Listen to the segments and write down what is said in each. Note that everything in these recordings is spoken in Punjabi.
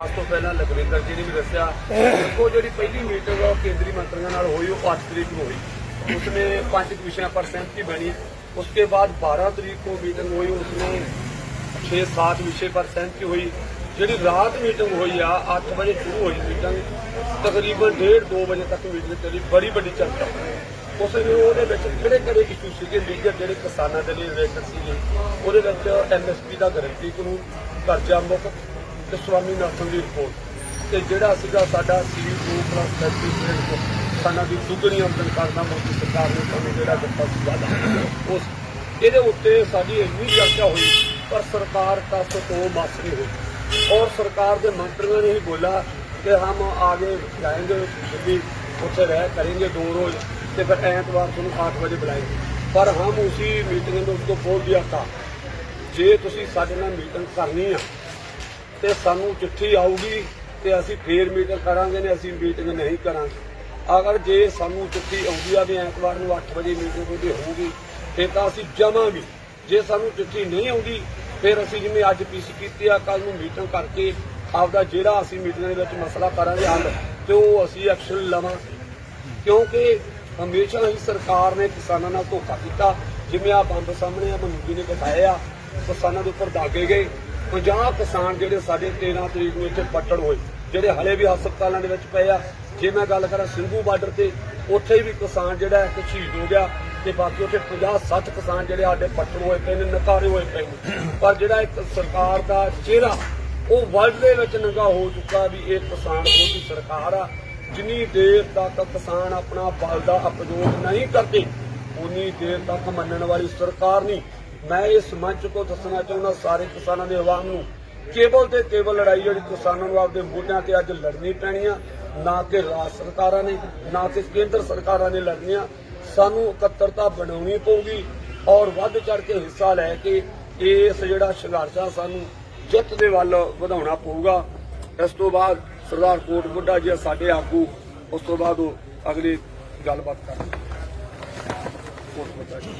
ਉਸ ਤੋਂ ਪਹਿਲਾਂ ਲਖਵਿੰਦਰ ਜੀ ਨੇ ਵੀ ਦੱਸਿਆ ਦੇਖੋ ਜਿਹੜੀ ਪਹਿਲੀ ਮੀਟਿੰਗ ਉਹ ਕੇਂਦਰੀ ਮੰਤਰੀਆਂ ਨਾਲ ਹੋਈ, ਉਹ 8 ਤਰੀਕ ਨੂੰ ਹੋਈ। ਉਸਨੇ ਪੰਜ ਵਿਸ਼ਿਆਂ ਪਰ ਸਹਿਮਤੀ ਬਣੀ। ਉਸਕੇ ਬਾਅਦ 12 ਤਰੀਕ ਨੂੰ ਮੀਟਿੰਗ ਹੋਈ, ਉਸਨੇ 6-7 ਵਿਸ਼ੇ ਪਰ ਸਹਿਮਤੀ ਹੋਈ। ਜਿਹੜੀ ਰਾਤ ਮੀਟਿੰਗ ਹੋਈ ਆ 8 ਵਜੇ ਸ਼ੁਰੂ ਹੋਈ ਮੀਟਿੰਗ ਤਕਰੀਬਨ 1:30-2 ਵਜੇ ਤੱਕ ਮੀਟਿੰਗ ਚੱਲੀ, ਬੜੀ ਵੱਡੀ ਚਰਚਾ। ਉਸ ਨੇ ਉਹਦੇ ਵਿੱਚ ਕਿਹੜੇ ਕਿਹੜੇ ਇਸ਼ੂ ਸੀਗੇ ਮੇਜਰ ਜਿਹੜੇ ਕਿਸਾਨਾਂ ਦੇ ਲਈ ਰਿਲੇਟਡ ਸੀਗੇ ਉਹਦੇ ਵਿੱਚ ਐਮਐਸਪੀ ਦਾ ਗਾਰੰਟੀ ਕਾਨੂੰਨ, ਕਰਜ਼ਾ ਮੁਕਤ ਤੇ ਸਵਾਮੀ ਨਾਥਨ ਦੀ ਰਿਪੋਰਟ। ਤੇ ਜਿਹੜਾ ਸੀਗਾ ਸਾਡਾ ਸੀ 2 ਪਲੱਸ 33 ਸਾਡਾ ਦੀ ਦੁੱਗਣੀ ਆਮਦਨ ਕਰਨਾ ਮੋਦੀ ਸਰਕਾਰ ਨੇ ਸਾਨੂੰ ਜਿਹੜਾ ਦਿੱਤਾ ਸੀ ਵਾਅਦਾ ਉਸ ਇਹਦੇ ਉੱਤੇ ਸਾਡੀ ਇੰਨੀ ਚਰਚਾ ਹੋਈ, ਪਰ ਸਰਕਾਰ ਤੱਕ ਤੋਂ ਮਾਸ ਨਹੀਂ ਹੋਈ। ਔਰ ਸਰਕਾਰ ਦੇ ਮੰਤਰੀਆਂ ਨੇ ਹੀ ਬੋਲਾ ਕਿ ਹਮ ਆਗੇ ਜਾਏਂਗੇ ਦਿੱਲੀ ਉੱਥੇ ਰਹਿ ਕਰਾਂਗੇ ਦੋ ਰੋਜ਼, ਤੇ ਫਿਰ ਐਤਵਾਰ ਤੁਹਾਨੂੰ 8 ਵਜੇ ਬੁਲਾਏਗੇ। ਪਰ ਹਮ ਉਸੇ ਮੀਟਿੰਗ ਨੂੰ ਤੋਂ ਬੋਲ ਦਿਆ ਤਾਂ, ਜੇ ਤੁਸੀਂ ਸਾਡੇ ਨਾਲ ਮੀਟਿੰਗ ਕਰਨੀ ਆ ਤੇ ਸਾਨੂੰ ਚਿੱਠੀ ਆਊਗੀ ਤੇ ਅਸੀਂ ਫੇਰ ਮੀਟਿੰਗ ਕਰਾਂਗੇ ਨੇ ਅਸੀਂ ਮੀਟਿੰਗ ਨਹੀਂ ਕਰਾਂਗੇ। ਅਗਰ ਜੇ ਸਾਨੂੰ ਚਿੱਠੀ ਆਉਂਦੀ ਆ ਵੀ ਐਤਵਾਰ ਨੂੰ 8 ਵਜੇ ਮੀਟਿੰਗ ਉਹਦੀ ਹੋਊਗੀ, ਫਿਰ ਤਾਂ ਅਸੀਂ ਜਾਵਾਂਗੇ। ਜੇ ਸਾਨੂੰ ਚਿੱਠੀ ਨਹੀਂ ਆਉਂਦੀ, ਫਿਰ ਅਸੀਂ ਜਿਵੇਂ ਅੱਜ ਪੀਸੀ ਕੀਤੀ ਆ ਕੱਲ ਨੂੰ ਮੀਟਿੰਗ ਕਰਕੇ ਆਪਦਾ ਜਿਹੜਾ ਅਸੀਂ ਮੀਟਿੰਗ ਦੇ ਵਿੱਚ ਮਸਲਾ ਕਰਾਂਗੇ ਹੱਲ, ਤੇ ਉਹ ਅਸੀਂ ਐਕਸ਼ਨ ਲਵਾਂਗੇ। ਕਿਉਂਕਿ ਹਮੇਸ਼ਾ ਹੀ ਸਰਕਾਰ ਨੇ ਕਿਸਾਨਾਂ ਨਾਲ ਧੋਖਾ ਕੀਤਾ। ਜਿਵੇਂ ਆ ਬੰਦ ਸਾਹਮਣੇ ਆ ਮਨੂਜੀ ਨੇ ਦਿਖਾਇਆ ਕਿਸਾਨਾਂ ਦੇ ਉੱਪਰ ਦਾਗੇ ਗਏ। 50 ਕਿਸਾਨ ਜਿਹੜੇ ਸਾਡੇ 13 ਤਰੀਕ ਨੂੰ ਇੱਥੇ ਪੱਟੜ ਹੋਏ, ਜਿਹੜੇ ਹਲੇ ਵੀ ਹਸਪਤਾਲਾਂ ਦੇ ਵਿੱਚ ਪਏ ਆ। ਜੇ ਮੈਂ ਗੱਲ ਕਰਾਂ ਸਿੰਘੂ ਬਾਰਡਰ ਤੇ, ਉੱਥੇ ਵੀ ਕਿਸਾਨ ਜਿਹੜਾ ਇੱਕ ਸ਼ਹੀਦ ਹੋ ਗਿਆ ਤੇ ਬਾਕੀ ਉੱਥੇ 50 60 ਕਿਸਾਨ ਜਿਹੜੇ ਸਾਡੇ ਪੱਟਣ ਹੋਏ ਪਏ ਨੇ, ਨਕਾਰੇ ਹੋਏ ਪਏ ਨੇ। ਪਰ ਜਿਹੜਾ ਇੱਕ ਸਰਕਾਰ ਦਾ ਚਿਹਰਾ, ਉਹ ਵਰਲਡ ਦੇ ਵਿੱਚ ਨੰਗਾ ਹੋ ਚੁੱਕਾ ਵੀ ਇਹ ਕਿਸਾਨ ਵਿਰੋਧੀ ਸਰਕਾਰ ਆ। ਜਿੰਨੀ ਦੇਰ ਤੱਕ ਕਿਸਾਨ ਆਪਣਾ ਬਲ ਦਾ ਉਪਯੋਗ ਨਹੀਂ ਕਰਦੇ, ਉਨੀ ਦੇਰ ਤੱਕ ਮੰਨਣ ਵਾਲੀ ਸਰਕਾਰ ਨਹੀਂ। ਮੈਂ ਇਸ ਮੰਚ ਤੋਂ ਦੱਸਣਾ ਚਾਹੁੰਦਾ ਸਾਰੇ ਕਿਸਾਨਾਂ ਦੇ ਆਵਾਮ ਨੂੰ, ਕੇਵਲ ਤੇ ਕੇਵਲ ਲੜਾਈ ਜਿਹੜੀ ਕਿਸਾਨਾਂ ਨੂੰ ਆਪਦੇ ਮੋਢਿਆਂ ਤੇ ਅੱਜ ਲੜਨੀ ਪੈਣੀ ਆ ਨਾ ਕਿ ਰਾਜ ਸਰਕਾਰਾਂ ਨੇ, ਨਾ ਕਿ ਕੇਂਦਰ ਸਰਕਾਰਾਂ ਨੇ ਲੜਨੀਆਂ। ਸਾਨੂੰ ਇਕੱਤਰਤਾ ਬਣਾਉਣੀ ਪਊਗੀ ਔਰ ਵੱਧ ਚੜ ਕੇ ਹਿੱਸਾ ਲੈ ਕੇ ਇਸ ਜਿਹੜਾ ਸੰਘਰਸ਼ ਆ ਸਾਨੂੰ ਜਿੱਤ ਦੇ ਵੱਲ ਵਧਾਉਣਾ ਪਊਗਾ। ਇਸ ਤੋਂ ਬਾਅਦ ਸਰਦਾਰ ਕੋਟ ਬੁੱਢਾ ਜੀ ਸਾਡੇ ਆਗੂ, ਉਸ ਤੋਂ ਬਾਅਦ ਉਹ ਅਗਲੀ ਗੱਲਬਾਤ ਕਰਨਗੇ ਕੋਟ ਬੁੱਢਾ ਜੀ।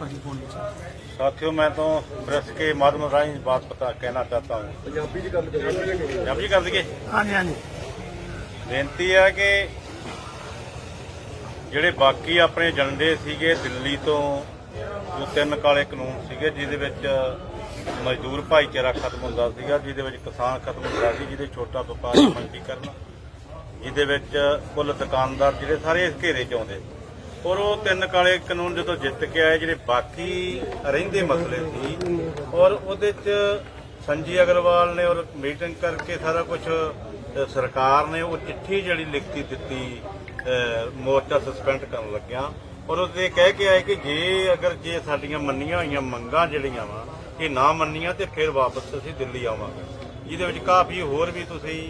ਹਾਂਜੀ ਫੋਨ ਵਿੱਚ। साथियों मैं तो प्रेस के माध्यम राही बात पता कहना चाहता हूँ पंजाबी कर देंगे ਹਾਂਜੀ ਹਾਂਜੀ। ਬੇਨਤੀ ਹੈ ਕਿ ਜਿਹੜੇ ਬਾਕੀ ਆਪਣੇ ਜੰਡੇ ਸੀਗੇ ਦਿੱਲੀ ਤੋਂ ਜੋ ਤਿੰਨ ਕਾਲੇ ਕਾਨੂੰਨ ਸੀਗੇ ਜਿਹਦੇ ਵਿੱਚ ਮਜ਼ਦੂਰ ਭਾਈਚਾਰਾ ਖਤਮ ਹੁੰਦਾ ਸੀਗਾ ਜਿਹਦੇ ਵਿੱਚ ਕਿਸਾਨ ਖਤਮ ਹੁੰਦਾ ਸੀ ਜਿਹਦੇ ਵਿੱਚ ਛੋਟਾ ਵਪਾਰੀ ਮੰਡੀਕਰਨ ਜਿਹਦੇ ਵਿੱਚ ਕੁੱਲ ਦੁਕਾਨਦਾਰ ਜਿਹੜੇ ਸਾਰੇ ਇਸ ਘੇਰੇ 'ਚ ਆਉਂਦੇ ਸੀ। ਔਰ ਉਹ ਤਿੰਨ ਕਾਲੇ ਕਾਨੂੰਨ ਜਦੋਂ ਜਿੱਤ ਕੇ ਆਏ, ਜਿਹੜੇ ਬਾਕੀ ਰਹਿੰਦੇ ਮਸਲੇ ਸੀ, ਔਰ ਉਹਦੇ 'ਚ ਸੰਜੀ ਅਗਰਵਾਲ ਨੇ ਔਰ ਮੀਟਿੰਗ ਕਰਕੇ ਸਾਰਾ ਕੁਝ ਸਰਕਾਰ ਨੇ ਉਹ ਚਿੱਠੀ ਜਿਹੜੀ ਲਿਖਤੀ ਦਿੱਤੀ ਮੋਰਚਾ ਸਸਪੈਂਡ ਕਰਨ ਲੱਗਿਆ। ਔਰ ਉਹਦੇ ਕਹਿ ਕੇ ਆਏ ਕਿ ਜੇ ਅਗਰ ਜੇ ਸਾਡੀਆਂ ਮੰਨੀਆਂ ਹੋਈਆਂ ਮੰਗਾਂ ਜਿਹੜੀਆਂ ਵਾ, ਇਹ ਨਾ ਮੰਨੀਆਂ ਤੇ ਫਿਰ ਵਾਪਸ ਅਸੀਂ ਦਿੱਲੀ ਆਵਾਂਗੇ। ਜਿਹਦੇ ਵਿੱਚ ਕਾਫੀ ਹੋਰ ਵੀ ਤੁਸੀਂ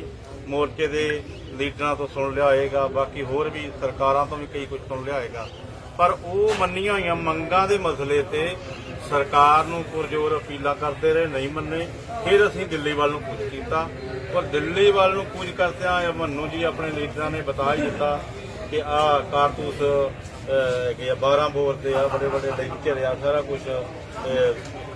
ਮੋਰਚੇ ਦੇ ਲੀਡਰਾਂ ਤੋਂ ਸੁਣ ਲਿਆ ਹੋਏਗਾ ਬਾਕੀ ਹੋਰ ਵੀ ਸਰਕਾਰਾਂ ਤੋਂ ਵੀ ਕਈ ਕੁਝ ਸੁਣ ਲਿਆ ਹੋਏਗਾ। ਪਰ ਉਹ ਮੰਨੀਆਂ ਹੋਈਆਂ ਮੰਗਾਂ ਦੇ ਮਸਲੇ ਤੇ ਸਰਕਾਰ ਨੂੰ ਪੁਰਜੋਰ ਅਪੀਲਾਂ ਕਰਦੇ ਰਹੇ ਨਹੀਂ ਮੰਨੇ। ਫਿਰ ਅਸੀਂ ਦਿੱਲੀ ਵੱਲ ਨੂੰ ਕੂਚ ਕੀਤਾ। ਔਰ ਦਿੱਲੀ ਵੱਲ ਨੂੰ ਕੂਚ ਕਰਦਿਆਂ ਮੰਨੂ ਜੀ ਆਪਣੇ ਲੀਡਰਾਂ ਨੇ ਬਤਾ ਹੀ ਦਿੱਤਾ ਕਿ ਆਹ ਕਾਰਤੂਸ ਅਹ, ਆ 12 ਬੋਰ ਤੇ ਆ ਬੜੇ ਬੜੇ ਲੈਕਚਰ ਆ ਸਾਰਾ ਕੁਝ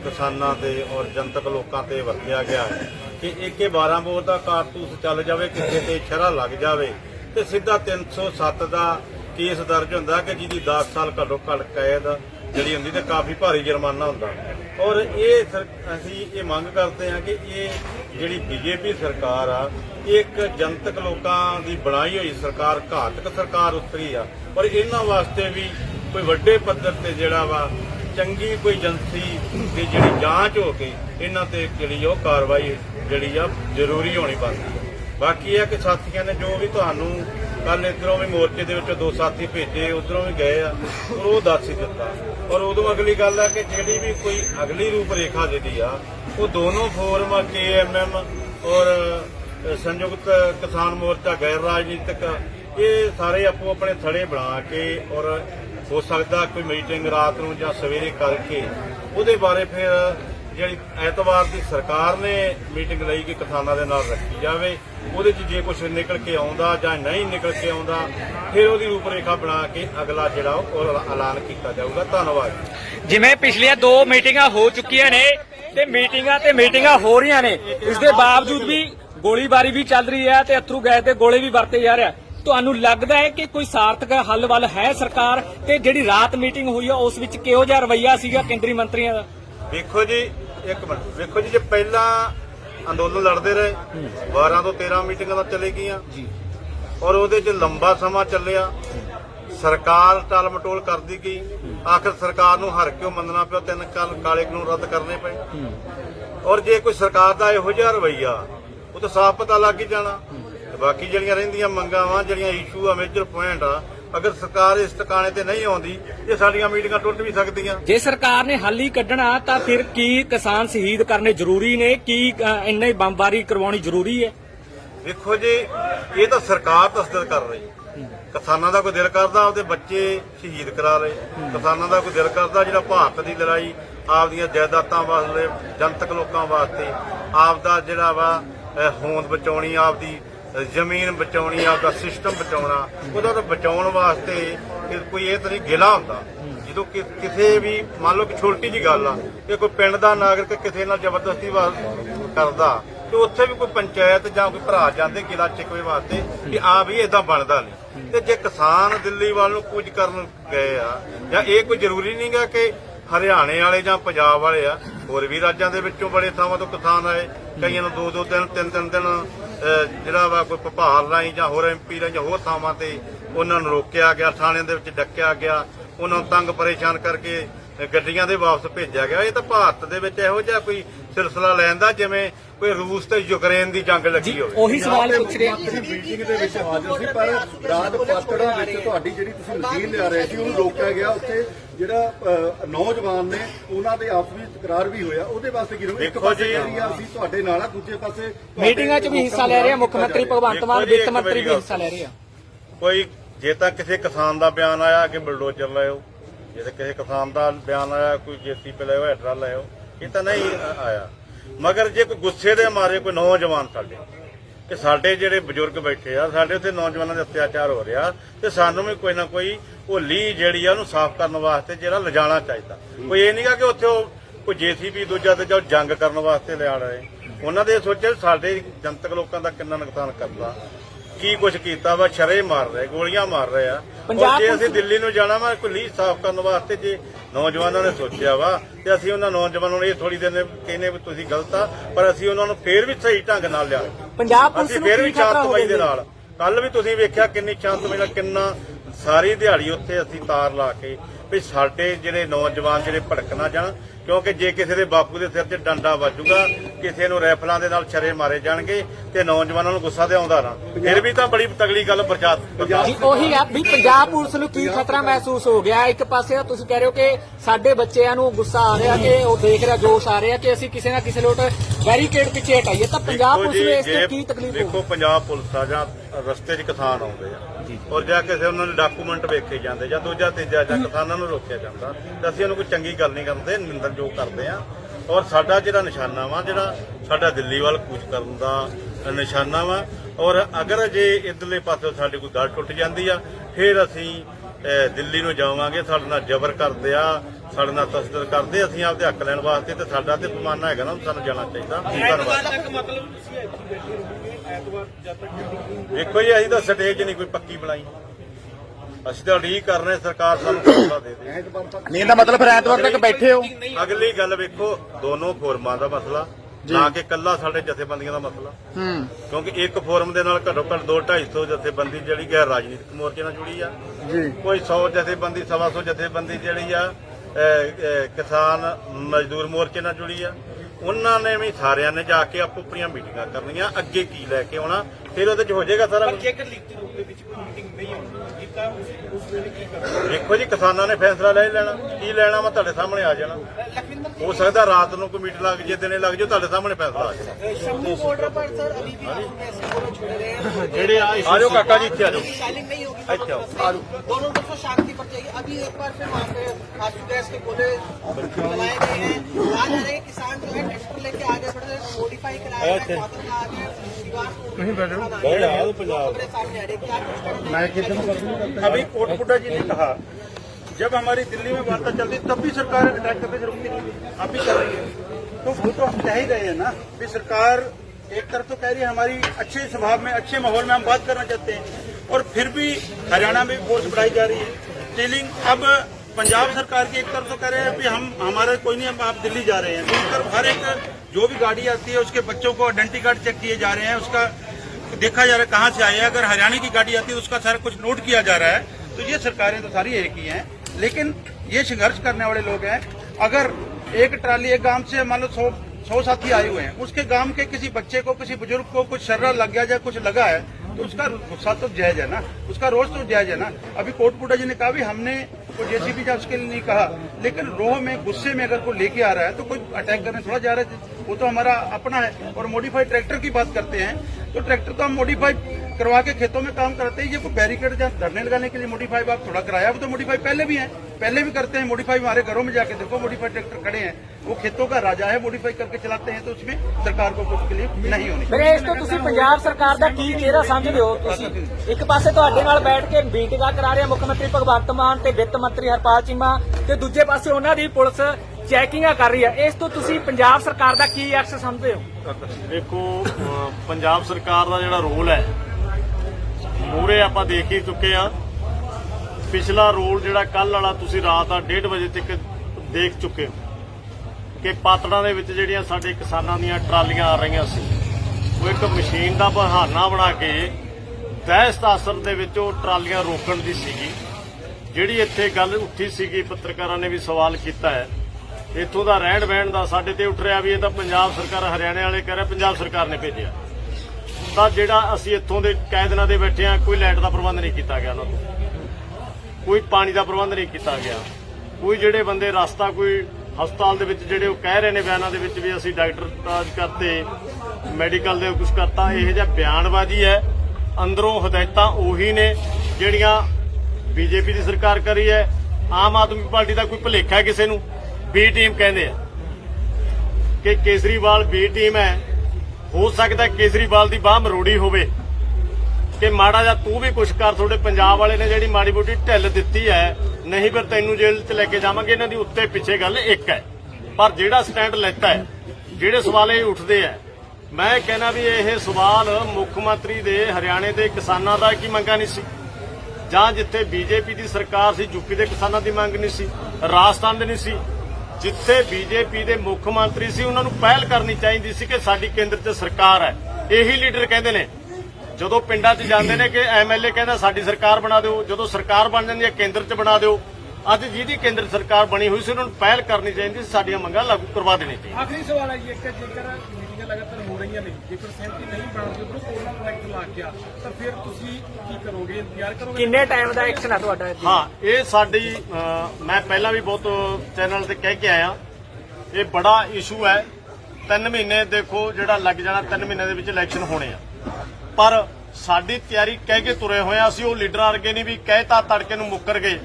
ਕਿਸਾਨਾਂ ਤੇ ਔਰ ਜਨਤਕ ਲੋਕਾਂ ਤੇ ਵਰਤਿਆ ਗਿਆ ਹੈ। ਕਿ ਇੱਕ ਇਹ 12 ਬੋਰ ਦਾ ਕਾਰਤੂਸ ਚੱਲ ਜਾਵੇ, ਕਿਸੇ ਤੇ ਛਰਾ ਲੱਗ ਜਾਵੇ, ਤੇ ਸਿੱਧਾ 307 ਦਾ ਕੇਸ ਦਰਜ ਹੁੰਦਾ ਕਿ ਜਿਹਦੀ 10 ਸਾਲ ਘੱਟੋ ਘੱਟ ਕੈਦ ਜਿਹੜੀ ਹੁੰਦੀ ਤੇ ਕਾਫੀ ਭਾਰੀ ਜੁਰਮਾਨਾ ਹੁੰਦਾ। ਔਰ ਇਹ ਸਰ- ਅਸੀਂ ਇਹ ਮੰਗ ਕਰਦੇ ਹਾਂ ਕਿ ਇਹ ਜਿਹੜੀ ਬੀਜੇਪੀ ਸਰਕਾਰ ਆ ਇਹ ਇੱਕ ਜਨਤਕ ਲੋਕਾਂ ਦੀ ਬਣਾਈ ਹੋਈ ਸਰਕਾਰ, ਘਾਤਕ ਸਰਕਾਰ ਉਤਰੀ ਆ, ਪਰ ਇਹਨਾਂ ਵਾਸਤੇ ਵੀ ਕੋਈ ਵੱਡੇ ਪੱਧਰ ਤੇ ਜਿਹੜਾ ਵਾ ਚੰਗੀ ਕੋਈ ਏਜੰਸੀ ਦੀ ਜਿਹੜੀ ਜਾਂਚ ਹੋ ਕੇ ਇਹਨਾਂ ਤੇ ਜਿਹੜੀ ਉਹ ਕਾਰਵਾਈ ਜਿਹੜੀ ਆ ਜ਼ਰੂਰੀ ਹੋਣੀ ਬਣਦੀ ਹੈ ਬਾਕੀ ਇਹ ਕਿ ਸਾਥੀਆਂ ਨੇ ਜੋ ਵੀ ਤੁਹਾਨੂੰ ਕੱਲ ਇਧਰੋਂ ਵੀ ਮੋਰਚੇ ਦੇ ਵਿੱਚੋਂ ਦੋ ਸਾਥੀ ਭੇਜੇ, ਉਧਰੋਂ ਵੀ ਗਏ ਆ, ਉਹ ਦੱਸ ਹੀ ਦਿੱਤਾ। ਔਰ ਉਦੋਂ ਅਗਲੀ ਗੱਲ ਆ ਕਿ ਜਿਹੜੀ ਵੀ ਕੋਈ ਅਗਲੀ ਰੂਪ ਰੇਖਾ ਜਿਹੜੀ ਆ, ਉਹ ਦੋਨੋਂ ਫੋਰਮ ਕੇਐਮਐਮ ਔਰ ਸੰਯੁਕਤ ਕਿਸਾਨ ਮੋਰਚਾ, ਗੈਰ ਰਾਜਨੀਤਿਕ, ਇਹ ਸਾਰੇ ਆਪੋ ਆਪਣੇ ਥੜੇ ਬਣਾ ਕੇ ਔਰ ਹੋ ਸਕਦਾ ਕੋਈ ਮੀਟਿੰਗ ਰਾਤ ਨੂੰ ਜਾਂ ਸਵੇਰੇ ਕਰਕੇ। ਉਹਦੇ ਬਾਰੇ ਫਿਰ ਜਿਹੜੀ ਐਤਵਾਰ ਦੀ ਸਰਕਾਰ ਨੇ ਮੀਟਿੰਗ ਲਈ ਕਿ ਕਿਸਾਨਾਂ ਦੇ ਨਾਲ ਰੱਖੀ ਜਾਵੇ, ਉਹਦੇ 'ਚ ਜੇ ਕੁਝ ਨਿਕਲ ਕੇ ਆਉਂਦਾ ਜਾਂ ਨਹੀਂ ਨਿਕਲ ਕੇ ਆਉਂਦਾ, ਫਿਰ ਉਹਦੀ ਰੂਪਰੇਖਾ ਬਣਾ ਕੇ ਅਗਲਾ ਜਿਹੜਾ ਉਹ ਐਲਾਨ ਕੀਤਾ ਜਾਊਗਾ। ਧੰਨਵਾਦ ਜਿਵੇਂ ਪਿਛਲੀਆਂ ਦੋ ਮੀਟਿੰਗਾਂ ਹੋ ਚੁੱਕੀਆਂ ਨੇ ਤੇ ਮੀਟਿੰਗਾਂ ਤੇ ਮੀਟਿੰਗਾਂ ਹੋ ਰਹੀਆਂ ਨੇ, ਇਸ ਦੇ ਬਾਵਜੂਦ ਵੀ ਗੋਲੀਬਾਰੀ ਵੀ ਚੱਲ ਰਹੀ ਹੈ ਤੇ ਅਥਰੂ ਗੈਸ ਦੇ ਗੋਲੇ ਵੀ ਵਰਤੇ ਜਾ ਰਿਹਾ ਤੁਹਾਨੂੰ ਲੱਗਦਾ ਹੈ ਕਿ ਕੋਈ ਸਾਰਥਕ ਹੱਲ ਵੱਲ ਹੈ ਸਰਕਾਰ ਤੇ ਜਿਹੜੀ ਰਾਤ ਮੀਟਿੰਗ ਹੋਈ ਆ ਉਸ ਵਿੱਚ ਕਿਹੋ ਜਿਹਾ ਰਵੱਈਆ ਸੀਗਾ ਕੇਂਦਰੀ ਮੰਤਰੀਆਂ ਦਾ? ਵੇਖੋ ਜੀ ਇੱਕ ਮਿੰਟ। ਵੇਖੋ ਜੀ ਜੇ ਪਹਿਲਾਂ ਅੰਦੋਲਨ ਲੜਦੇ ਰਹੇ 12 ਤੋਂ 13 ਮੀਟਿੰਗਾਂ ਤਾਂ ਚਲੇ ਗਈਆਂ। ਜੀ। ਔਰ ਉਹਦੇ 'ਚ ਲੰਬਾ ਸਮਾਂ ਚੱਲਿਆ। ਸਰਕਾਰ ਟਾਲ ਮਟੋਲ ਕਰਦੀ ਗਈ। ਆਖਰ ਸਰਕਾਰ ਨੂੰ ਹਰ ਕਿਉਂ ਮੰਨਣਾ ਪਿਆ? ਤਿੰਨ ਕਾਲ ਕਾਲੇ ਕਾਨੂੰਨ ਰੱਦ ਕਰਨੇ ਪਏ। ਔਰ ਜੇ ਕੋਈ ਸਰਕਾਰ ਦਾ ਇਹੋ ਜਿਹਾ ਰਵਈਆ ਉਹ ਤਾਂ ਸਾਫ਼ ਪਤਾ ਲੱਗ ਹੀ ਜਾਣਾ। ਬਾਕੀ ਜਿਹੜੀਆਂ ਰਹਿੰਦੀਆਂ ਮੰਗਾਂ ਵਾਂ ਜਿਹੜੀਆਂ ਇਸ਼ੂ ਆ ਮੇਜਰ ਪੁਆਇੰਟ ਆ ਅਗਰ ਸਰਕਾਰ ਇਸ ਟਿਕਾਣੇ ਤੇ ਨਹੀਂ ਆਉਂਦੀ ਇਹ ਸਾਡੀਆਂ ਮੀਟਿੰਗਾਂ ਟੁੱਟ ਵੀ ਸਕਦੀਆਂ। ਜੇ ਸਰਕਾਰ ਨੇ ਹੱਲ ਹੀ ਕੱਢਣਾ ਤਾਂ ਫਿਰ ਕੀ ਕਿਸਾਨ ਸ਼ਹੀਦ ਕਰਨੇ ਜ਼ਰੂਰੀ ਨੇ? ਕੀ ਇੰਨੇ ਬੰਬਾਰੀ ਕਰਵਾਉਣੀ ਜ਼ਰੂਰੀ ਹੈ? ਵੇਖੋ ਜੀ ਇਹ ਤਾਂ ਸਰਕਾਰ ਤਸਦੀਕ ਕਰ ਰਹੀ। ਕਿਸਾਨਾਂ ਦਾ ਕੋਈ ਦਿਲ ਕਰਦਾ ਆਪਦੇ ਬੱਚੇ ਸ਼ਹੀਦ ਕਰਾ ਲਏ। ਕਿਸਾਨਾਂ ਦਾ ਕੋਈ ਦਿਲ ਕਰਦਾ ਜਿਹੜਾ ਭਾਰਤ ਦੀ ਲੜਾਈ ਆਪਦੀਆਂ ਜਾਇਦਾਦਾਂ ਵਾਸਤੇ ਜਨਤਕ ਲੋਕਾਂ ਵਾਸਤੇ ਆਪਦਾ ਜਿਹੜਾ ਵਾ ਹੋਂਦ ਬਚਾਉਣੀ ਆਪਦੀ ਜ਼ਮੀਨ ਬਚਾਉਣੀ ਆਪਦਾ ਸਿਸਟਮ ਬਚਾਉਣਾ, ਉਹਦਾ ਤਾਂ ਬਚਾਉਣ ਵਾਸਤੇ ਕੋਈ ਇਹ ਤਾਂ ਨਹੀਂ ਗਿਲਾ ਹੁੰਦਾ। ਜਦੋਂ ਕਿਸੇ ਵੀ, ਮੰਨ ਲਓ ਕਿ ਛੋਟੀ ਜੀ ਗੱਲ ਆ, ਕਿ ਕੋਈ ਪਿੰਡ ਦਾ ਨਾਗਰਿਕ ਕਿਸੇ ਨਾਲ ਜ਼ਬਰਦਸਤੀ ਕਰਦਾ, ਤੇ ਉੱਥੇ ਵੀ ਕੋਈ ਪੰਚਾਇਤ ਜਾਂ ਕੋਈ ਭਰਾ ਜਾਂਦੇ ਗਿਲਾ ਚਿਕਵੇ ਵਾਸਤੇ ਕਿ ਆ ਵੀ ਇਦਾਂ ਬਣਦਾ ਨਹੀਂ। ਤੇ ਜੇ ਕਿਸਾਨ ਦਿੱਲੀ ਵੱਲ ਨੂੰ ਕੁਝ ਕਰਨ ਗਏ ਆ, ਜਾਂ ਇਹ ਕੋਈ ਜ਼ਰੂਰੀ ਨਹੀਂਗਾ ਕਿ ਹਰਿਆਣੇ ਵਾਲੇ ਜਾਂ ਪੰਜਾਬ ਵਾਲੇ ਆ, ਹੋਰ ਵੀ ਰਾਜਾਂ ਦੇ ਵਿੱਚੋਂ ਬੜੇ ਥਾਵਾਂ ਤੋਂ ਕਿਸਾਨ ਆਏ ਕਈਆਂ ਨੂੰ ਦੋ ਦੋ ਦਿਨ, ਤਿੰਨ ਤਿੰਨ ਦਿਨ ਜਿਹੜਾ ਵਾ ਕੋਈ ਭਪਾਲ ਰਾਹੀਂ ਜਾਂ ਹੋਰ ਐਮਪੀ ਰਾਹੀਂ ਜਾਂ ਹੋਰ ਥਾਵਾਂ ਤੇ ਉਹਨਾਂ ਨੂੰ ਰੋਕਿਆ ਗਿਆ, ਥਾਣਿਆਂ ਦੇ ਵਿੱਚ ਡੱਕਿਆ ਗਿਆ। ਉਹਨਾਂ ਨੂੰ ਤੰਗ ਪਰੇਸ਼ਾਨ ਕਰਕੇ ਗੱਡੀਆਂ ਦੇ ਵਾਪਸ ਭੇਜਿਆ ਗਿਆ। ਇਹ ਤਾਂ ਭਾਰਤ ਦੇ ਵਿੱਚ ਇਹੋ ਜਿਹਾ ਕੋਈ ਸਿਲਸਿਲਾ ਲੈਂਦਾ ਜਿਵੇਂ ਕੋਈ ਰੂਸ ਤੇ ਯੂਕਰੇਨ ਦੀ ਜੰਗ ਲੱਗੀ ਹੋਵੇ। ਉਹੀ ਸਵਾਲ ਪੁੱਛ ਰਿਹਾ। ਤੁਸੀਂ ਮੀਟਿੰਗ ਦੇ ਵਿੱਚ ਹਾਜ਼ਰ ਸੀ ਪਰ ਰਾਤ ਪਾਤੜਾਂ ਵਿੱਚ ਤੁਹਾਡੀ ਜਿਹੜੀ ਤੁਸੀਂ ਮਸ਼ੀਨ ਲਿਆ ਰਹੇ ਸੀ ਉਹਨੂੰ ਰੋਕਿਆ ਗਿਆ। ਉੱਥੇ ਜਿਹੜਾ ਨੌਜਵਾਨ ਨੇ ਉਹਨਾਂ ਦੇ ਆਪਸ ਵਿੱਚ ਤਕਰਾਰ ਵੀ ਹੋਇਆ। ਉਹਦੇ ਵਾਸਤੇ ਕੀ ਰਹੋ ਇੱਕ ਦੇਖੋ ਪਾਸੇ ਜੀ, ਜਿਹੜੀ ਆ ਅਸੀਂ ਤੁਹਾਡੇ ਨਾਲ ਆ ਦੂਜੇ ਪਾਸੇ ਮੀਟਿੰਗਾਂ 'ਚ ਵੀ ਹਿੱਸਾ ਲੈ ਰਹੇ ਆ ਮੁੱਖ ਮੰਤਰੀ ਭਗਵੰਤ ਮਾਨ ਵਿੱਤ ਮੰਤਰੀ ਵੀ ਹਿੱਸਾ ਲੈ ਰਹੇ ਆ। ਕੋਈ ਜੇ ਤਾਂ ਕਿਸੇ ਕਿਸਾਨ ਦਾ ਬਿਆਨ ਆਇਆ ਕਿ ਬਲਡੋਜ਼ਰ ਲਾਇਓ। ਜੇ ਕਿਸੇ ਕਿਸਾਨ ਦਾ ਬਿਆਨ ਆਇਆ, ਕੋਈ ਜੇਸੀਪੀ ਲਾਇਓ ਹੈਡਰਾ ਲਾਇਓ ਇਹ ਤਾਂ ਨਹੀਂ ਆਇਆ। ਮਗਰ ਜੇ ਕੋਈ ਗੁੱਸੇ ਦੇ ਮਾਰੇ ਕੋਈ ਨੌਜਵਾਨ ਸਾਡੇ, ਕਿ ਸਾਡੇ ਜਿਹੜੇ ਬਜ਼ੁਰਗ ਬੈਠੇ ਆ, ਸਾਡੇ ਉੱਤੇ ਨੌਜਵਾਨਾਂ ਦੇ ਅਤਿਆਚਾਰ ਹੋ ਰਿਹਾ, ਤੇ ਸਾਨੂੰ ਵੀ ਕੋਈ ਨਾ ਕੋਈ ਉਹ ਲੀਹ ਜਿਹੜੀ ਆ ਉਹਨੂੰ ਸਾਫ਼ ਕਰਨ ਵਾਸਤੇ ਜਿਹੜਾ ਲਿਜਾਣਾ ਚਾਹੀਦਾ। ਕੋਈ ਇਹ ਨਹੀਂਗਾ ਕਿ ਉੱਥੇ ਉਹ ਕੋਈ ਜੇਸੀਬੀ ਦੂਜਾ ਤੇ ਜੋ ਜੰਗ ਕਰਨ ਵਾਸਤੇ ਲਿਆ ਰਹੇ। ਉਹਨਾਂ ਦੇ ਸੋਚਿਆ ਸਾਡੇ ਜਨਤਕ ਲੋਕਾਂ ਦਾ ਕਿੰਨਾ ਨੁਕਸਾਨ ਕਰਦਾ। ਕੀ ਕੁਝ ਕੀਤਾ ਵਾ? ਛਰੇ ਮਾਰ ਰਹੇ ਗੋਲੀਆਂ ਮਾਰ ਰਹੇ ਆ। ਔਰ ਜੇ ਅਸੀਂ ਦਿੱਲੀ ਨੂੰ ਜਾਣਾ ਵਾ ਕੋਈ ਲੀਹ ਸਾਫ਼ ਕਰਨ ਵਾਸਤੇ ਜੇ ਨੌਜਵਾਨਾਂ ਨੇ ਸੋਚਿਆ ਵਾ ਤੇ ਅਸੀਂ ਉਹਨਾਂ ਨੌਜਵਾਨਾਂ ਨੂੰ ਇਹ ਥੋੜੀ ਦੇਰ ਨੇ ਕਹਿੰਦੇ ਵੀ ਤੁਸੀਂ ਗਲਤ ਆ ਪਰ ਅਸੀਂ ਉਹਨਾਂ ਨੂੰ ਫੇਰ ਵੀ ਸਹੀ ਢੰਗ ਨਾਲ ਲਿਆ। ਪੰਜਾਬ ਪੁਲਿਸ ਨੂੰ ਫੇਰ ਵੀ ਸ਼ਾਂਤਮਈ ਦੇ ਨਾਲ। ਕੱਲ ਵੀ ਤੁਸੀਂ ਵੇਖਿਆ ਕਿੰਨੀ ਸ਼ਾਂਤਮਈ ਨਾਲ ਕਿੰਨਾ ਸਾਰੀ ਦਿਹਾੜੀ ਉੱਥੇ ਅਸੀਂ ਤਾਰ ਲਾ ਕੇ ਵੀ ਸਾਡੇ ਜਿਹੜੇ ਨੌਜਵਾਨ ਜਿਹੜੇ ਭੜਕ ਨਾ ਜਾਣ ਕਿਉਂਕਿ ਜੇ ਕਿਸੇ ਦੇ ਬਾਪੂ ਦੇ ਸਿਰ 'ਚ ਡੰਡਾ ਵੱਜੂਗਾ ਕਿਸੇ ਨੂੰ ਰਾਈਫਲਾਂ ਦੇ ਨਾਲ ਛਰੇ ਮਾਰੇ ਜਾਣਗੇ ਤੇ ਨੌਜਵਾਨਾਂ ਨੂੰ ਗੁੱਸਾ ਤੇ ਆਉਂਦਾ ਨਾ। ਫਿਰ ਵੀ ਤਾਂ ਬੜੀ ਤਗੜੀ ਗੱਲ ਬਰਜਾਤ ਉਹੀ ਆ ਵੀ ਪੰਜਾਬ ਪੁਲਿਸ ਨੂੰ ਕੀ ਖਤਰਾ ਮਹਿਸੂਸ ਹੋ ਗਿਆ? ਇੱਕ ਪਾਸੇ ਤਾਂ ਤੁਸੀਂ ਕਹਿ ਰਹੇ ਹੋ ਕਿ ਸਾਡੇ ਬੱਚਿਆਂ ਨੂੰ ਗੁੱਸਾ ਆ ਰਿਹਾ ਕਿ ਉਹ ਦੇਖ ਰਿਹਾ ਜੋਸ਼ ਆ ਰਿਹਾ ਕਿ ਅਸੀਂ ਕਿਸੇ ਨਾ ਕਿਸੇ ਲੋਟ ਬੈਰੀਕੇਡ ਪਿੱਛੇ ਹਟਾਈਏ। ਤਾਂ ਪੰਜਾਬ ਪੁਲਿਸ ਨੂੰ ਇਸ ਤੇ ਕੀ ਤਕਲੀਫ ਦੇਖੋ ਪੰਜਾਬ ਪੁਲਿਸ ਆ ਜਾਂ ਰਸਤੇ 'ਚ ਕਿਸਾਨ ਆਉਂਦੇ ਆ ਔਰ ਜਾਂ ਕਿਸੇ ਉਹਨਾਂ ਦੇ ਡਾਕੂਮੈਂਟ ਵੇਖੇ ਜਾਂਦੇ ਜਾਂ ਦੂਜਾ ਤੀਜਾ ਜਾਂ ਕਿਸਾਨਾਂ ਨੂੰ ਰੋਕਿਆ ਜਾਂਦਾ ਤਾਂ ਅਸੀਂ ਉਹਨੂੰ ਕੋਈ ਚੰਗੀ ਗੱਲ ਨਹੀਂ ਕਰਦੇ ਨਿੰਦਰਯੋਗ ਕਰਦੇ ਆ। ਔਰ ਸਾਡਾ ਜਿਹੜਾ ਨਿਸ਼ਾਨਾ ਵਾ ਜਿਹੜਾ ਸਾਡਾ ਦਿੱਲੀ ਵੱਲ ਕੂਚ ਕਰਨ ਦਾ ਨਿਸ਼ਾਨਾ ਵਾ ਔਰ ਅਗਰ ਜੇ ਇਧਰਲੇ ਪਾਸੇ ਸਾਡੀ ਕੋਈ ਗੱਲ ਟੁੱਟ ਜਾਂਦੀ ਆ ਫਿਰ ਅਸੀਂ ਦਿੱਲੀ ਨੂੰ ਜਾਵਾਂਗੇ ਸਾਡੇ ਨਾਲ ਜ਼ਬਰ ਕਰਦੇ ਆ ਸਾਡੇ ਨਾਲ ਤਸਦਰ ਕਰਦੇ ਅਸੀਂ ਆਪਦੇ ਹੱਕ ਲੈਣ ਵਾਸਤੇ ਤੇ ਸਾਡਾ ਤੇ ਪਮਾਨਾ ਹੈਗਾ ਨਾ ਸਾਨੂੰ ਜਾਣਾ ਚਾਹੀਦਾ। ਧੰਨਵਾਦ। ਵੇਖੋ ਜੀ ਅਸੀਂ ਤਾਂ ਸਟੇਜ ਨਹੀਂ ਕੋਈ ਪੱਕੀ ਬਣਾਈ। ਅਸੀਂ ਤਾਂ ਉਡੀਕ ਕਰ ਰਹੇ ਸਰਕਾਰ ਸਾਨੂੰ ਫੈਸਲਾ ਦੇ ਦੇ। ਨਹੀਂ ਇਹਦਾ ਮਤਲਬ ਫਿਰ ਐਤਵਾਰ ਤੱਕ ਬੈਠੇ ਹੋ। ਅਗਲੀ ਗੱਲ ਵੇਖੋ ਦੋਨੋਂ ਫੋਰਮਾਂ ਦਾ ਮਸਲਾ ਨਾ ਕਿ ਕੱਲਾ ਸਾਡੇ ਜਥੇਬੰਦੀਆਂ ਦਾ ਮਸਲਾ। ਹੂੰ। ਕਿਉਂਕਿ ਇੱਕ ਫੋਰਮ ਦੇ ਨਾਲ ਘੱਟੋ ਘੱਟ 2 250 ਜਥੇਬੰਦੀ ਜਿਹੜੀ ਗੈਰ ਰਾਜਨੀਤਿਕ ਮੋਰਚੇ ਨਾਲ ਜੁੜੀ ਆ। ਜੀ। ਕੋਈ 100 ਜਥੇਬੰਦੀ ਸਵਾ ਸੌ ਜਥੇਬੰਦੀ ਜਿਹੜੀ ਆ ਕਿਸਾਨ ਮਜ਼ਦੂਰ ਮੋਰਚੇ ਨਾਲ ਜੁੜੀ ਆ। ਉਹਨਾਂ ਨੇ ਵੀ ਸਾਰਿਆਂ ਨੇ ਜਾ ਕੇ ਆਪੋ ਆਪਣੀਆਂ ਮੀਟਿੰਗਾਂ ਕਰਨੀਆਂ ਅੱਗੇ ਕੀ ਲੈ ਕੇ ਆਉਣਾ ਫਿਰ ਉਹਦੇ ਚ ਹੋ ਜਾਏਗਾ ਸਾਰਾ ਪਰ ਜੇਕਰ ਲਿਖਤੀ ਰੂਪ ਦੇ ਵਿੱਚ ਕੋਈ ਮੀਟਿੰਗ ਨਹੀਂ ਹੋਣੀ ਤਾਂ ਉਸ ਵੇਲੇ ਕੀ ਕਰਨਾ? ਦੇਖੋ ਜੀ ਕਿਸਾਨਾਂ ਨੇ ਫੈਸਲਾ ਲੈ ਲੈਣਾ ਕੀ ਲੈਣਾ ਮੈਂ ਤੁਹਾਡੇ ਸਾਹਮਣੇ ਆ ਜਾਣਾ। ਹੋ ਸਕਦਾ ਰਾਤ ਨੂੰ ਕੋਈ ਮੀਟ ਲੱਗ ਜੇ ਦਿਨੇ ਲੱਗ ਜੇ ਤੁਹਾਡੇ ਸਾਹਮਣੇ ਫੈਸਲਾ ਆ ਜਾਣਾ शंभू बॉर्डर पर सर अभी भी आप ऐसे बोलो छोड़ रहे हैं ਜਿਹੜੇ ਆ ਜਾਓ ਕਾਕਾ ਜੀ ਇੱਥੇ ਆ ਜਾਓ साइलिंग नहीं होगी अच्छा, तो मतलब दोनों तरफ शांति पर चाहिए अभी एक बार फिर वहाँ पे आंसू गैस के गोले चलाए गए हैं कहा जा रहे हैं किसान जो है ट्रैक्टर लेके आगे बढ़ रहे हैं मॉडिफाई कराया है कॉटन का आगे दीवार नहीं बैठ रहे पंजाब सामने आ रही है क्या कुछ करेंगे ਮੈਂ ਕਿਦਾਂ कर दूंगा अभी कोटपुटा जी ने कहा जब हमारी दिल्ली में वार्ता चल रही, तब भी सरकार अटैक करने से रुकती नहीं आप भी कर रही है। तो वो तो हम कह ही रहे हैं ना कि सरकार एक तरफ़ तो कह रही है हमारी अच्छे स्वभाव में, अच्छे माहौल में हम बात करना चाहते हैं और फिर भी हरियाणा में फोर्स बढ़ाई जा रही है। टेलिंग अब पंजाब सरकार की एक तरफ़ तो कह रहे हैं कि हम, हमारा कोई नहीं, हम आप दिल्ली जा रहे हैं। दूसरी तरफ़ हर एक जो भी गाड़ी आती है, उसके बच्चों को आइडेंटी कार्ड चेक किए जा रहे हैं, उसका देखा जा रहा है कहाँ से आए हैं। अगर हरियाणा की गाड़ी आती है तो उसका सारा कुछ नोट किया जा रहा है। तो ये सरकारें तो सारी एक ही हैं। लेकिन ये संघर्ष करने वाले लोग हैं। अगर एक ट्राली एक गाँव से मान लो सौ सौ साथी आए हुए हैं, उसके गाँव के किसी बच्चे को, किसी बुज़ुर्ग को कुछ शर्रा लग गया या कुछ लगा है तो उसका गुस्सा तो जायज़ है ना। उसका रोज तो जायज़ है ना। अभी कोटपुटा जी ने कहा भी हमने कोई जेसीबी या उसके लिए नहीं कहा। लेकिन रोह में, गुस्से में अगर कोई लेके आ रहा है तो कोई अटैक करने थोड़ा जा रहा है। वो तो हमारा अपना है और मॉडिफाइड ट्रैक्टर की बात करते हैं। तो ट्रैक्टर तो हम मॉडिफाई करवा के खेतों में काम करते हैं ये कोई बैरिकेड या धरने लगाने के लिए मॉडिफाई आप थोड़ा कराया वो तो मॉडिफाई पहले भी है पहले भी करते हैं मॉडिफाई हमारे घरों में जाके देखो मॉडिफाई ट्रैक्टर खड़े हैं वो खेतों का राजा है मॉडिफाई करके चलाते हैं तो उसमें सरकार को कुछ क्लिप नहीं होनी ਮੇਰੇ ਇਸ ਤੋਂ ਤੁਸੀਂ ਪੰਜਾਬ ਸਰਕਾਰ ਦਾ ਕੀ ਚਿਹਰਾ ਸਮਝਦੇ ਹੋ ਤੁਸੀਂ ਇੱਕ ਪਾਸੇ ਤੁਹਾਡੇ ਨਾਲ ਬੈਠ ਕੇ ਮੀਟਿੰਗਾਂ ਕਰਾ ਰਹੇ ਆ ਮੁੱਖ ਮੰਤਰੀ ਭਗਵੰਤ ਮਾਨ ਤੇ ਵਿੱਤ ਮੰਤਰੀ ਹਰਪਾਲ ਚੀਮਾ ਤੇ ਦੂਜੇ ਪਾਸੇ ਉਹਨਾਂ ਦੀ ਪੁਲਿਸ ਚੈਕਿੰਗਾਂ ਕਰ ਰਹੀ ਹੈ ਇਸ ਤੋਂ ਤੁਸੀਂ ਪੰਜਾਬ ਸਰਕਾਰ ਦਾ ਕੀ ਐਕਸ਼ਨ ਸਮਝਦੇ ਹੋ ਦੇਖੋ ਅਹ ਪੰਜਾਬ ਸਰਕਾਰ ਦਾ ਜਿਹੜਾ ਰੋਲ ਹੈ ਮੂਰੇ ਆਪਾਂ ਦੇਖ ਹੀ ਚੁੱਕੇ ਆ ਪਿਛਲਾ ਰੋਲ ਜਿਹੜਾ ਕੱਲ ਵਾਲਾ ਤੁਸੀਂ ਰਾਤ ਆ 1:30 ਵਜੇ ਤੱਕ ਦੇਖ ਚੁੱਕੇ ਹੋ ਕਿ ਪਾਤੜਾਂ ਦੇ ਵਿੱਚ ਜਿਹੜੀਆਂ ਸਾਡੇ ਕਿਸਾਨਾਂ ਦੀਆਂ ਟਰਾਲੀਆਂ ਆ ਰਹੀਆਂ ਸੀ, ਉਹ ਇੱਕ ਮਸ਼ੀਨ ਦਾ ਬਹਾਨਾ ਬਣਾ ਕੇ ਦਹਿਸ਼ਤ ਅਸਰ ਦੇ ਵਿੱਚ ਉਹ ਟਰਾਲੀਆਂ ਰੋਕਣ ਦੀ ਸੀਗੀ। ਜਿਹੜੀ ਇੱਥੇ ਗੱਲ ਉੱਠੀ ਸੀਗੀ, ਪੱਤਰਕਾਰਾਂ ਨੇ ਵੀ ਸਵਾਲ ਕੀਤਾ ਹੈ। ਇੱਥੋਂ ਦਾ ਰਹਿਣ ਬਹਿਣ ਦਾ ਸਾਡੇ ਤੇ ਉੱਠ ਰਿਹਾ ਵੀ ਇਹ ਤਾਂ ਪੰਜਾਬ ਸਰਕਾਰ ਹਰਿਆਣੇ ਵਾਲੇ ਕਹਿ ਰਹੇ, ਪੰਜਾਬ ਸਰਕਾਰ ਨੇ ਭੇਜਿਆ। ਤਾਂ ਜਿਹੜਾ ਅਸੀਂ ਇੱਥੋਂ ਦੇ ਕੈਦਨਾਂ ਦੇ ਬੈਠੇ ਆ ਕੋਈ ਲਾਈਟ ਦਾ ਪ੍ਰਬੰਧ ਨਹੀਂ ਕੀਤਾ ਗਿਆ ਉਹਨਾਂ ਤੋਂ। ਕੋਈ ਪਾਣੀ ਦਾ ਪ੍ਰਬੰਧ ਨਹੀਂ ਕੀਤਾ ਗਿਆ। ਕੋਈ ਜਿਹੜੇ ਬੰਦੇ ਰਸਤਾ, ਕੋਈ ਹਸਪਤਾਲ ਦੇ ਵਿੱਚ ਜਿਹੜੇ ਉਹ ਕਹਿ ਰਹੇ ਨੇ ਬਿਆਨਾਂ ਦੇ ਵਿੱਚ ਵੀ ਅਸੀਂ ਡਾਕਟਰ ਤਾਜ ਕਰਤੇ, ਮੈਡੀਕਲ ਦੇ ਕੁਝ ਕਰਤਾ, ਇਹ ਜਿਹਾ ਬਿਆਨਬਾਜ਼ੀ ਹੈ। ਅੰਦਰੋਂ ਹਦਾਇਤਾਂ ਉਹੀ ਨੇ ਜਿਹੜੀਆਂ ਬੀਜੇਪੀ ਦੀ ਸਰਕਾਰ ਕਰੀ ਹੈ। ਆਮ ਆਦਮੀ ਪਾਰਟੀ ਦਾ ਕੋਈ ਭੁਲੇਖਾ ਕਿਸੇ ਨੂੰ? ਬੀ ਟੀਮ ਕਹਿੰਦੇ ਆ ਕਿ ਕੇਜਰੀਵਾਲ ਬੀ ਟੀਮ ਹੈ। ਹੋ ਸਕਦਾ ਕੇਜਰੀਵਾਲ ਦੀ ਬਾਹ ਮਰੋੜੀ ਹੋਵੇ। ਕਿ ਮਾੜਾ ਜਾਂ ਤੂੰ ਵੀ ਕੁਛ ਕਰ, ਤੁਹਾਡੇ ਪੰਜਾਬ ਵਾਲੇ ਨੇ ਜਿਹੜੀ ਮਾੜੀ ਮੋਟੀ ਢਿੱਲ ਦਿੱਤੀ ਹੈ, ਨਹੀਂ ਫਿਰ ਤੈਨੂੰ ਜੇਲ੍ਹ 'ਚ ਲੈ ਕੇ ਜਾਵਾਂਗੇ, ਇਹਨਾਂ ਦੀ ਉੱਤੇ ਪਿੱਛੇ ਗੱਲ ਇੱਕ ਹੈ। ਪਰ ਜਿਹੜਾ ਸਟੈਂਡ ਲੈਤਾ ਹੈ, ਜਿਹੜੇ ਸਵਾਲ ਇਹ ਉੱਠਦੇ ਆ ਮੈਂ ਕਹਿੰਦਾ ਵੀ ਇਹ ਸਵਾਲ ਮੁੱਖ ਮੰਤਰੀ ਦੇ ਹਰਿਆਣੇ ਦੇ ਕਿਸਾਨਾਂ ਦਾ ਕੀ ਮੰਗਾ ਨਹੀਂ ਸੀ? ਜਾਂ ਜਿੱਥੇ ਬੀਜੇਪੀ ਦੀ ਸਰਕਾਰ ਸੀ, ਯੂਪੀ ਦੇ ਕਿਸਾਨਾਂ ਦੀ ਮੰਗ ਨਹੀਂ ਸੀ, ਰਾਜਸਥਾਨ ਦੇ ਨਹੀਂ ਸੀ ਜਿੱਥੇ ਬੀਜੇਪੀ ਦੇ ਮੁੱਖ ਮੰਤਰੀ ਸੀ, ਉਹਨਾਂ ਨੂੰ ਪਹਿਲ ਕਰਨੀ ਚਾਹੀਦੀ ਸੀ ਕਿ ਸਾਡੀ ਕੇਂਦਰ 'ਚ ਸਰਕਾਰ ਹੈ। ਇਹੀ ਲੀਡਰ ਕਹਿੰਦੇ ਨੇ। ਜਦੋਂ ਪਿੰਡਾਂ 'ਚ ਜਾਂਦੇ ਨੇ ਕਿ ਐਮਐਲਏ ਕਹਿੰਦਾ ਸਾਡੀ ਸਰਕਾਰ ਬਣਾ ਦਿਓ, ਜਦੋਂ ਸਰਕਾਰ ਬਣ ਜਾਂਦੀ ਹੈ, ਕੇਂਦਰ 'ਚ ਬਣਾ ਦਿਓ। ਅੱਜ ਜਿਹਦੀ ਕੇਂਦਰ ਸਰਕਾਰ ਬਣੀ ਹੋਈ ਸੀ, ਉਹਨਾਂ ਨੂੰ ਪਹਿਲ ਕਰਨੀ ਚਾਹੀਦੀ ਸੀ, ਸਾਡੀਆਂ ਮੰਗਾਂ ਲਾਗੂ ਕਰਵਾ ਦੇਣੀ ਚਾਹੀਦੀ ਆਖਰੀ ਸਵਾਲ ਹੈ ਜੀ, ਇੱਕ ਜੇਕਰ ਲਗਾਤਾਰ ਹੋ ਰਹੀਆਂ ਨੇ। ਜੇਕਰ ਸਹਿਮਤੀ ਨਹੀਂ ਬਣਦੀ ਉਧਰੋਂ ਕੋਰੋਨਾ ਪ੍ਰੋਜੈਕਟ ਲੱਗ ਗਿਆ ਤਾਂ ਫਿਰ ਤੁਸੀਂ ਕੀ ਕਰੋਗੇ? ਇੰਤਜ਼ਾਰ ਕਰੋਗੇ? ਕਿੰਨੇ ਟਾਈਮ ਦਾ ਐਕਸ਼ਨ ਹੈ ਤੁਹਾਡਾ ਇੱਥੇ? ਹਾਂ ਇਹ ਸਾਡੀ ਮੈਂ ਪਹਿਲਾਂ ਵੀ ਬਹੁਤ ਚੈਨਲ ਤੇ ਕਹਿ ਕੇ ਆਇਆ। ਇਹ ਬੜਾ ਇਸ਼ੂ ਹੈ। ਤਿੰਨ ਮਹੀਨੇ ਦੇਖੋ ਜਿਹੜਾ ਲੱਗ ਜਾਣਾ ਤਿੰਨ ਮਹੀਨੇ ਦੇ ਵਿੱਚ ਇਲੈਕਸ਼ਨ ਹੋਣੇ ਆ। ਪਰ ਸਾਡੀ ਤਿਆਰੀ ਕਹਿ ਕੇ ਤੁਰੇ ਹੋਏ ਆ। ਅਸੀਂ ਉਹ ਲੀਡਰਾਂ ਵਰਗੇ ਨਹੀਂ ਵੀ ਕਹਿਤਾ ਤੜਕੇ ਨੂੰ ਮੁੱਕਰ ਗਏ।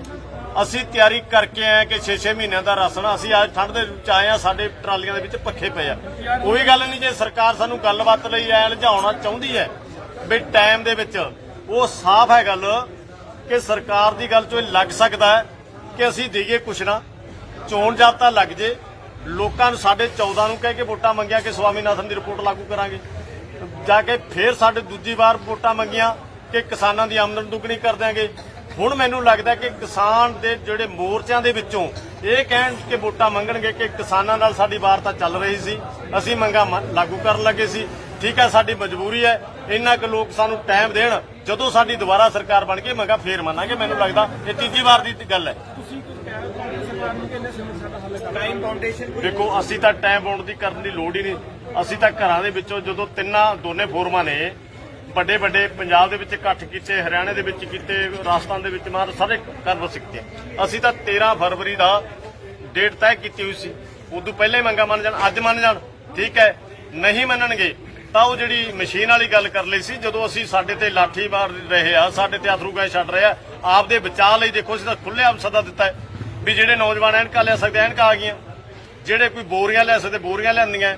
ਅਸੀਂ ਤਿਆਰੀ ਕਰਕੇ ਆਏ ਕਿ 6-6 ਮਹੀਨਿਆਂ ਦਾ ਰਾਸ਼ਨ ਅਸੀਂ ਅੱਜ ਠੰਡ ਦੇ ਵਿੱਚ ਆਏ ਆ ਸਾਡੇ ਟਰਾਲੀਆਂ ਦੇ ਵਿੱਚ ਪੱਖੇ ਪਏ ਆ। ਕੋਈ ਗੱਲ ਨਹੀਂ, ਜੇ ਸਰਕਾਰ ਸਾਨੂੰ ਗੱਲਬਾਤ ਲਈ ਐ ਲਜਾਉਣਾ ਚਾਹੁੰਦੀ ਹੈ ਵੀ ਟਾਈਮ ਦੇ ਵਿੱਚ ਉਹ ਸਾਫ਼ ਹੈ ਗੱਲ ਕਿ ਸਰਕਾਰ ਦੀ ਗੱਲ ਚੋਂ ਇਹ ਲੱਗ ਸਕਦਾ ਹੈ ਕਿ ਅਸੀਂ ਦੇਈਏ ਕੁਛ ਨਾ, ਚੋਣ ਜਾਬਤਾ ਲੱਗ ਜੇ। ਲੋਕਾਂ ਨੂੰ ਸਾਡੇ 14 ਨੂੰ ਕਹਿ ਕੇ ਵੋਟਾਂ ਮੰਗਿਆ ਕਿ ਸਵਾਮੀਨਾਥਨ ਦੀ ਰਿਪੋਰਟ ਲਾਗੂ ਕਰਾਂਗੇ। ਜਾ ਕੇ ਫੇਰ ਸਾਡੇ ਦੂਜੀ ਵਾਰ ਵੋਟਾਂ ਮੰਗੀਆਂ ਕਿ ਕਿਸਾਨਾਂ ਦੀ ਆਮਦਨ ਦੁੱਗਣੀ ਕਰ ਦਿਆਂਗੇ। ਹੁਣ ਮੈਨੂੰ ਲੱਗਦਾ ਕਿ ਕਿਸਾਨ ਦੇ ਜਿਹੜੇ ਮੋਰਚਿਆਂ ਦੇ ਵਿੱਚੋਂ ਇਹ ਕਹਿਣ ਕਿ ਵੋਟਾਂ ਮੰਗਣਗੇ ਕਿ ਕਿਸਾਨਾਂ ਨਾਲ ਸਾਡੀ ਵਾਰਤਾ ਚੱਲ ਰਹੀ ਸੀ ਅਸੀਂ ਮੰਗਾ ਲਾਗੂ ਕਰਨ ਲੱਗੇ ਸੀ। ਠੀਕ ਹੈ ਸਾਡੀ ਮਜਬੂਰੀ ਹੈ ਇੰਨਾ ਕਿ ਲੋਕ ਸਾਨੂੰ ਟਾਈਮ ਦੇਣ ਜਦੋਂ ਸਾਡੀ ਦੁਬਾਰਾ ਸਰਕਾਰ ਬਣ ਕੇ ਮੰਗਾ ਫੇਰ ਮੰਨਾਂਗੇ ਮੈਨੂੰ ਲੱਗਦਾ ਇਹ ਤੀਜੀ ਵਾਰ ਦੀ ਗੱਲ ਹੈ। ਦੇਖੋ ਅਸੀਂ ਤਾਂ ਟਾਈਮ ਬੌਂਡ ਦੀ ਕਰਨ ਦੀ ਲੋੜ ਹੀ ਨਹੀਂ। ਅਸੀਂ ਤਾਂ ਘਰਾਂ ਦੇ ਵਿੱਚੋਂ ਜਦੋਂ ਤਿੰਨਾਂ ਦੋਨੇ ਫੋਰਮਾਂ ਨੇ ਵੱਡੇ ਵੱਡੇ ਪੰਜਾਬ ਦੇ ਵਿੱਚ ਇਕੱਠ ਕੀਤੇ, ਹਰਿਆਣੇ ਦੇ ਵਿੱਚ ਕੀਤੇ, ਰਾਜਸਥਾਨ ਦੇ ਵਿੱਚ ਮਾਰ ਸਾਰੇ ਕਰਵਸ ਕੀਤੇ। ਅਸੀਂ ਤਾਂ 13 ਫਰਵਰੀ ਦਾ ਡੇਟ ਤੈਅ ਕੀਤੀ ਹੋਈ ਸੀ। ਉਦੋਂ ਪਹਿਲਾਂ ਹੀ ਮੰਗਾ ਮੰਨ ਜਾਣ, ਅੱਜ ਮੰਨ ਜਾਣ। ਠੀਕ ਹੈ, ਨਹੀਂ ਮੰਨਣਗੇ, ਤਾਂ ਉਹ ਜਿਹੜੀ ਮਸ਼ੀਨ ਵਾਲੀ ਗੱਲ ਕਰ ਲਈ ਸੀ, ਜਦੋਂ ਅਸੀਂ ਸਾਡੇ ਤੇ ਲਾਠੀ ਮਾਰ ਰਹੇ ਆ, ਸਾਡੇ ਤੇ ਅਥਰੂ ਗੈਸ ਛੱਡ ਰਹੇ ਆ, ਆਪਦੇ ਬਚਾਅ ਲਈ ਦੇਖੋ, ਅਸੀਂ ਤਾਂ ਖੁੱਲੇ ਆਮ ਸਦਾ ਦਿੱਤਾ ਹੈ ਵੀ ਜਿਹੜੇ ਨੌਜਵਾਨ ਐਨਕਾਂ ਲੈ ਸਕਦੇ ਐਨਕਾਂ ਆ ਗਈਆਂ। ਜਿਹੜੇ ਕੋਈ ਬੋਰੀਆਂ ਲੈ ਸਕਦੇ, ਬੋਰੀਆਂ ਲਿਆਂਦੀਆਂ।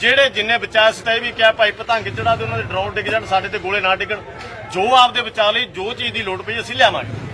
ਜਿਹੜੇ ਜਿੰਨੇ ਬਚਾਅ ਸੀ ਤਾਂ ਇਹ ਵੀ ਕਿਹਾ ਭਾਈ ਪਤੰਗ ਚੜਾ ਦੇ, ਉਹਨਾਂ ਦੇ ਡਰੋਨ ਡਿੱਗ ਜਾਣ, ਸਾਡੇ ਤੇ ਗੋਲੇ ਨਾ ਡਿੱਗਣ। ਜੋ ਆਪਦੇ ਬਚਾਅ ਲਈ ਜੋ ਚੀਜ਼ ਦੀ ਲੋੜ ਪਈ, ਅਸੀਂ ਲਿਆਵਾਂਗੇ।